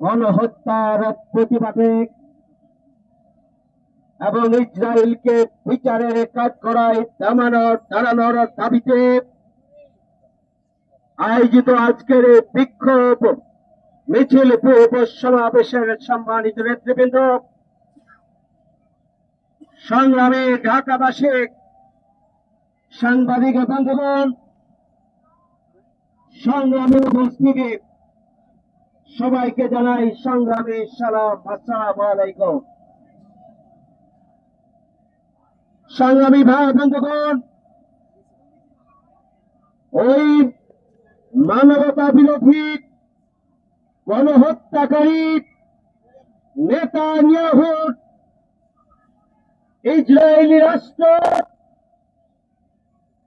গণহত্যার প্রতিবাদে এবং ইসরায়েলকে বিচারের কাজ করায় দামানোর, দাঁড়ানোর দাবিতে আয়োজিত আজকের এই বিক্ষোভ মিছিল পূর্ব সমাবেশের সম্মানিত নেতৃবৃন্দ, সংগ্রামী ঢাকাবাসী, সাংবাদিক বন্ধুগণ, সংগ্রামী উপস্থিতি সবাইকে জানাই সংগ্রামী সালাম, আসসালাম আলাইকুম। সংগ্রামী ভাই, বন্ধুগণ, ওই মানবতা বিরোধী গণহত্যাকারী নেতা নিয়াহুর ইসরায়েলি রাষ্ট্র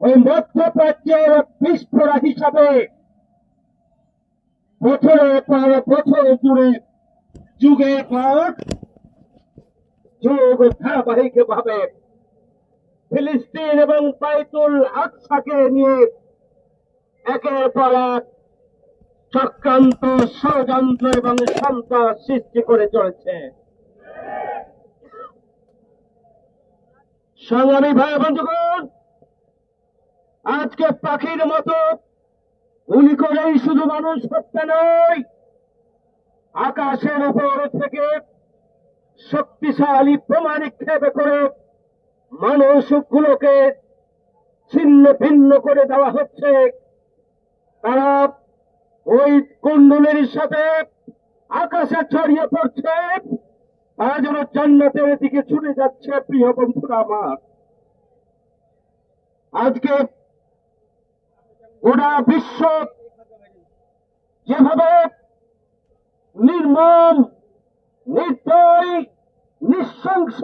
ওই মধ্যপ্রাচ্যের বিস্ফোরা হিসাবে বছরের পর বছর জুড়ে যুগের পর যুগ ধারাবাহিক ভাবে ফিলিস্তিন এবং বাইতুল আকসাকে নিয়ে একের পর এক চক্রান্ত, ষড়যন্ত্র এবং সন্ত্রাস সৃষ্টি করে চলেছে। সংগ্রামী ভাই বন্ধুগণ আজকে পাখির মতো গুলি করেই শুধু মানুষ হত্যা নয়, আকাশের উপর থেকে শক্তিশালী প্রমাণ নিক্ষেপ করে মানুষগুলোকে ছিন্ন ভিন্ন করে দেওয়া হচ্ছে। তারা ওই কুণ্ডলের সাথে আকাশে ছড়িয়ে পড়ছে। তারা যেন জান্নাতের দিকে ছুটে যাচ্ছে, প্রিয় বন্ধুরা আমার। আজকে গোটা বিশ্ব যেভাবে নির্মম, নির্দয়, নৃশংস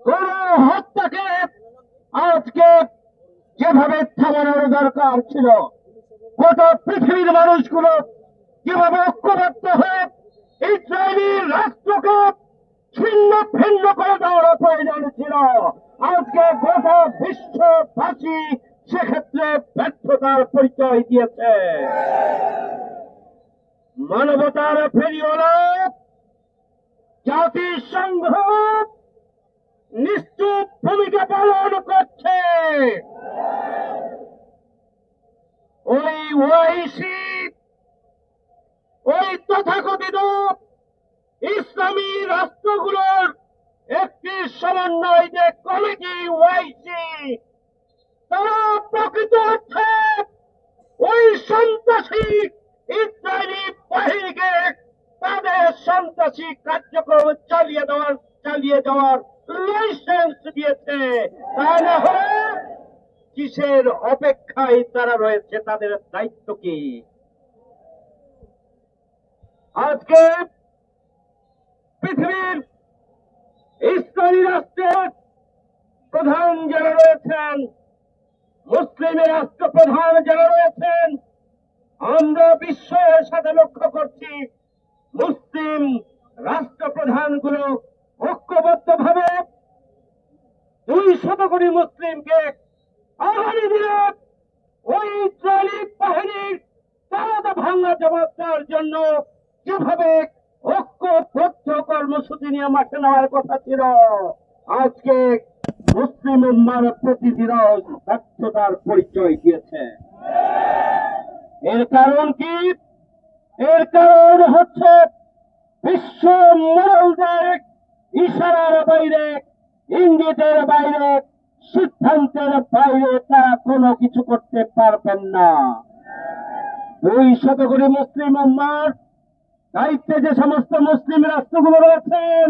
কোন হত্যাকে আজকে যেভাবে থামানোর দরকার ছিল, গোটা পৃথিবীর মানুষগুলো যেভাবে ঐক্যবদ্ধ হয়ে ইসরায়েলি রাষ্ট্রকে ছিন্ন ভিন্ন করে দেওয়ার প্রয়োজন ছিল আজকে গোটা বিশ্ববাসী সেক্ষেত্রে ব্যর্থতার পরিচয় দিয়েছে। মানবতার ফেরিওয়ালা জাতিসংঘ নিশ্চুপ ভূমিকা পালন করছে। ওই ওয়াইসি, ওই তথাকথিত ইসলামী রাষ্ট্রগুলোর একটি সমন্বয় যে কমিটি ওয়াইসি, তারা প্রকৃত অর্থে ওই সন্ত্রাসী ইসরায়েলি বাহিনীকে তাদের সন্ত্রাসী কার্যক্রম চালিয়ে দেওয়ার, চালিয়ে যাওয়ার লাইসেন্স দিয়েছে। তা না হলে কিসের অপেক্ষায় তারা রয়েছে, তাদের দায়িত্ব কি? আজকে পৃথিবীর ইসলামী রাষ্ট্রের প্রধান যারা রয়েছেন মুসলিমের রাষ্ট্রপ্রধান যারা রয়েছেন, আমরা বিশ্বের সাথে লক্ষ্য করছি, মুসলিম রাষ্ট্রপ্রধানগুলো ঐক্যবদ্ধ ভাবে দুই শত কোটি মুসলিমকে আগামী দিনে ওই ইসরায়েলি বাহিনীর তারা ভাঙ্গা জবাব দেওয়ার জন্য যেভাবে ঐক্যবদ্ধ কর্মসূচি নিয়ে মাঠে নেওয়ার কথা ছিল, আজকে মুসলিম উম্মার প্রতিদিনও ব্যর্থতার পরিচয় দিয়েছে। এর কারণ কি? এর কারণ হচ্ছে বিশ্ব মোড়লদের ইশারার বাইরে, ইঙ্গিতের বাইরে, সিদ্ধান্তের বাইরে তারা কোনো কিছু করতে পারবেন না। দুই শতকোটি মুসলিম উম্মার দায়িত্বে যে সমস্ত মুসলিম রাষ্ট্রগুলো রয়েছেন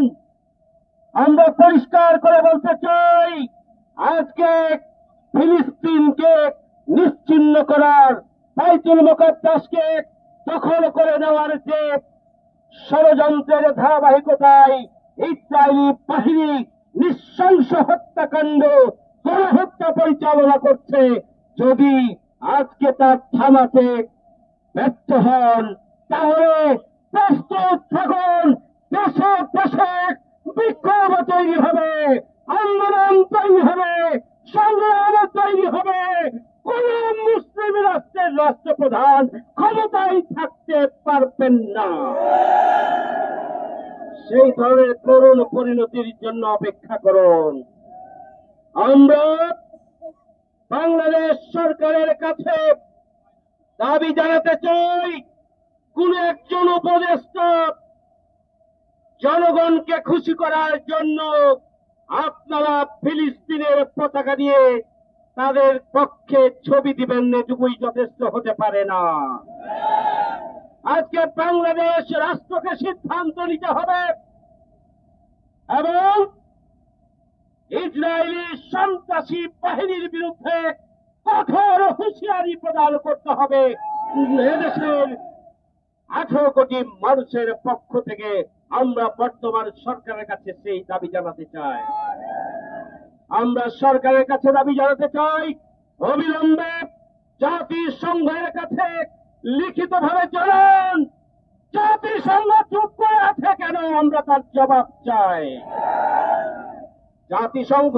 আমরা পরিষ্কার করে বলতে চাই, আজকে ফিলিস্তিনকে নিশ্চিন্ন করার বাইতুল মুকাদ্দাসকে দখল করে নেওয়ার যে ষড়যন্ত্রের ধারাবাহিকতায় ইসরায়েলি বাহিনী নৃশংস হত্যাকাণ্ড, গণহত্যা পরিচালনা করছে, যদি আজকে তার থামাতে ব্যর্থ হন, তাহলে প্রস্তুত থাকুন, দেশে দেশে বিক্ষোভ তৈরি হবে, আন্দোলন তৈরি হবে, সংগ্রাম তৈরি হবে। কোন মুসলিম রাষ্ট্রের রাষ্ট্রপ্রধান ক্ষমতায় থাকতে পারবেন না। সেই ধরনের করুণ পরিণতির জন্য অপেক্ষা করুন। আমরা বাংলাদেশ সরকারের কাছে দাবি জানাতে চাই, কোন একজন উপদেষ্টা জনগণকে খুশি করার জন্য আপনারা ফিলিস্তিনের পতাকা দিয়ে তাদের পক্ষে ছবি দিবেন এটুকুই যথেষ্ট হতে পারে না। আজকে বাংলাদেশ রাষ্ট্রকে সিদ্ধান্ত নিতে হবে এবং ইসরায়েলি সন্ত্রাসী বাহিনীর বিরুদ্ধে কঠোর হুঁশিয়ারি প্রদান করতে হবে। এদেশের আঠারো কোটি মানুষের পক্ষ থেকে আমরা বর্তমান সরকারের কাছে সেই দাবি জানাতে চাই। আমরা সরকারের কাছে দাবি জানাতে চাই, অবিলম্বে জাতিসংঘের কাছে লিখিতভাবে জানান, জাতিসংঘ চুপ করে আছে কেন? আমরা তার জবাব চাই। জাতিসংঘ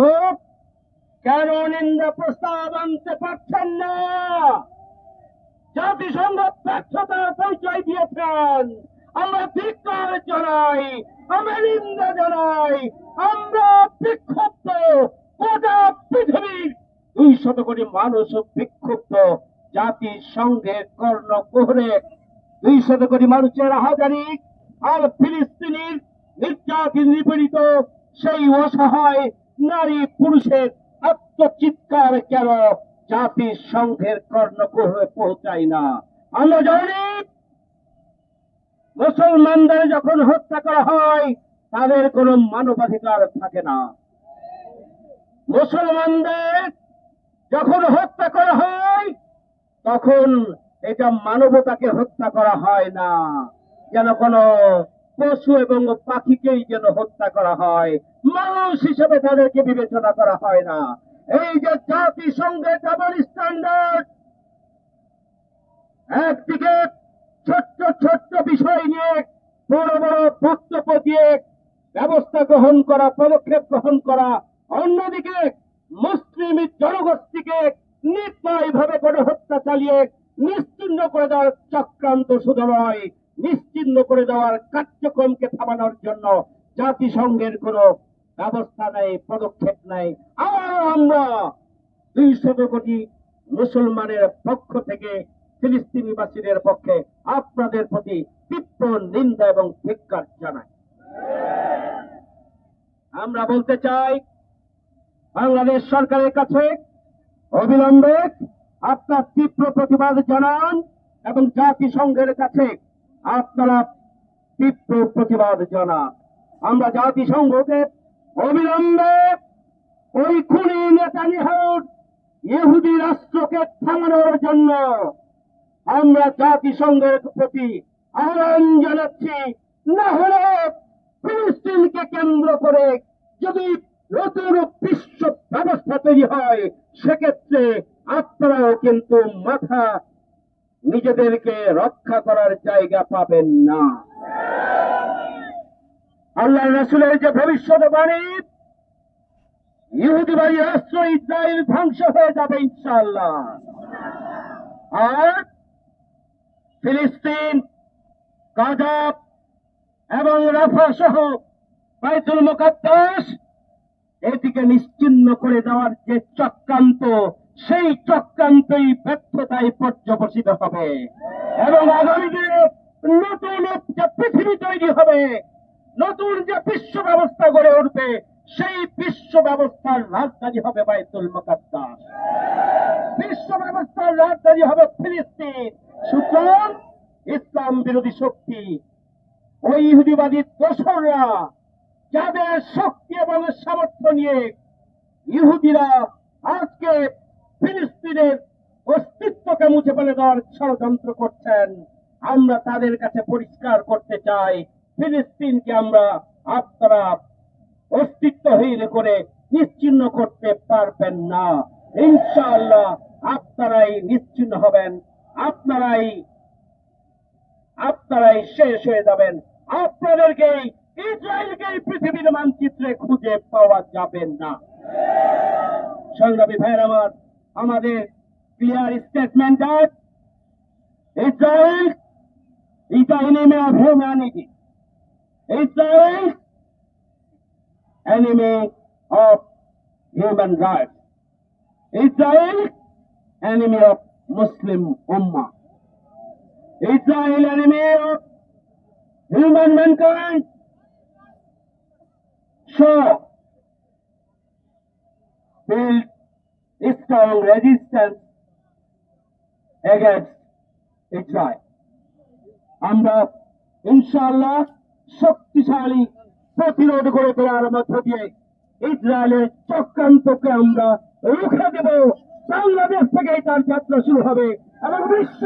কেন নিন্দা প্রস্তাব আনতে পারছেন না? জাতিসংঘ ব্যর্থতার পরিচয় দিয়েছেন। আমরা ধিক্কার জানাই, আমরা নিন্দা জানাই, আমরা বিক্ষুব্ধ, গোটা পৃথিবীর দুই শত কোটি মানুষ বিক্ষুব্ধ জাতিসংঘের কর্ণ কোহরে। দুই শত কোটি মানুষের হাজারি আর ফিলিস্তিনির নির্যাতিত নিপীড়িত সেই অসহায় নারী পুরুষের আত্মচিৎকার কেন? জাতিসংঘের কর্ণকুহরে পৌঁছায় না। আমরা জানি মুসলমানদের যখন হত্যা করা হয়, তাদের কোনো মানবাধিকার থাকে না। মুসলমানদের যখন হত্যা করা হয়, তখন এটা মানবতাকে হত্যা করা হয় না। যেন কোনো পশু এবং পাখিকেই যেন হত্যা করা হয়। মানুষ হিসেবে তাদেরকে বিবেচনা করা হয় না। এই যে জাতিসংঘের ডাবল স্ট্যান্ডার্ড একদিকে ছোট্ট ছোট্ট বিষয় নিয়ে বড় বড় বক্তব্য দিয়ে ব্যবস্থা গ্রহণ করা, পদক্ষেপ গ্রহণ করা, অন্যদিকে মুসলিম জনগোষ্ঠীকে নির্দয় ভাবে গণহত্যা চালিয়ে নিশ্চিন্ন করে দেওয়ার চক্রান্ত শুধু নয়, নিশ্চিন্ন করে দেওয়ার কার্যক্রমকে থামানোর জন্য জাতিসংঘের কোনো ব্যবস্থা নেই, পদক্ষেপ নেই। আমরা দুই শত কোটি মুসলমানের পক্ষ থেকে ফিলিস্তিনিবাসীদের পক্ষে আপনাদের প্রতি তীব্র নিন্দা এবং ধিক্কার জানাই। আমরা বলতে চাই, বাংলাদেশ সরকারের কাছে অবিলম্বে আপনার তীব্র প্রতিবাদ জানান এবং জাতিসংঘের কাছে আপনারা তীব্র প্রতিবাদ জানান। আমরা জাতিসংঘকে অবিলম্বে ওই খুনি নেতানিয়াহুর ইহুদি রাষ্ট্রকে থামানোর জন্য আমরা জাতিসংঘের প্রতি আহ্বান জানাচ্ছি, না হলে ফিলিস্তিনকে কেন্দ্র করে যদি নতুন বিশ্ব ব্যবস্থা তৈরি হয়, সেক্ষেত্রে আপনারাও কিন্তু মাথা নিজেদেরকে রক্ষা করার জায়গা পাবেন না। আল্লাহ রসুলের যে ভবিষ্যৎবাণী ইহুদিবাড়ি রাষ্ট্র ইসরায়েল ধ্বংস হয়ে যাবে ইনশাআল্লাহ। আর ফিলিস্তিন গাজা এবং রাফা সহ বাইতুল মুকাদ্দাস এটিকে নিশ্চিন্ন করে দেওয়ার যে চক্রান্ত, সেই চক্রান্তই ব্যর্থতায় পর্যবসিত হবে এবং আগামী দিনে নতুন যে পৃথিবী তৈরি হবে, নতুন যে বিশ্ব ব্যবস্থা গড়ে উঠবে, সেই বিশ্ব ব্যবস্থার রাজধানী হবে বাইতুল মুকাদ্দাস। বিশ্ব ব্যবস্থার রাজধানী হবে ফিলিস্তিন। সুতরাং ইসলাম বিরোধী শক্তি ওই ইহুদিবাদী দোসররা যাদের শক্তি এবং সামর্থ্য নিয়ে ইহুদিরা আজকে ফিলিস্তিনের অস্তিত্বকে মুছে ফেলে দেওয়ার ষড়যন্ত্র করছেন, আমরা তাদের কাছে পরিষ্কার করতে চাই, ফিলিস্তিনকে আমরা আপনারা অস্তিত্বহীন করে নিশ্চিন্ন করতে পারবেন না। ইনশাআল্লাহ আপনারাই নিশ্চিন্ন হবেন আপনারাই আপনারাই শেষ হয়ে যাবেন আপনাদেরকে ইসরায়েলকে পৃথিবীর মানচিত্রে খুঁজে পাওয়া যাবে না সংগ্রামী ভাইয়ের আমার আমাদের clear statement that Israel is the enemy of humanity. Israel, enemy of human rights. Enemy of Muslim Ummah. Israel, enemy of human mankind. So, build strong resistance against Israel. আমরা ইনশাআল্লাহ শক্তিশালী প্রতিরোধ করে তোলার মধ্য দিয়ে ইসরায়েলের চক্রান্তকে আমরা রুখে দেব বাংলাদেশ থেকেই তার যাত্রা শুরু হবে এবং বিশ্ব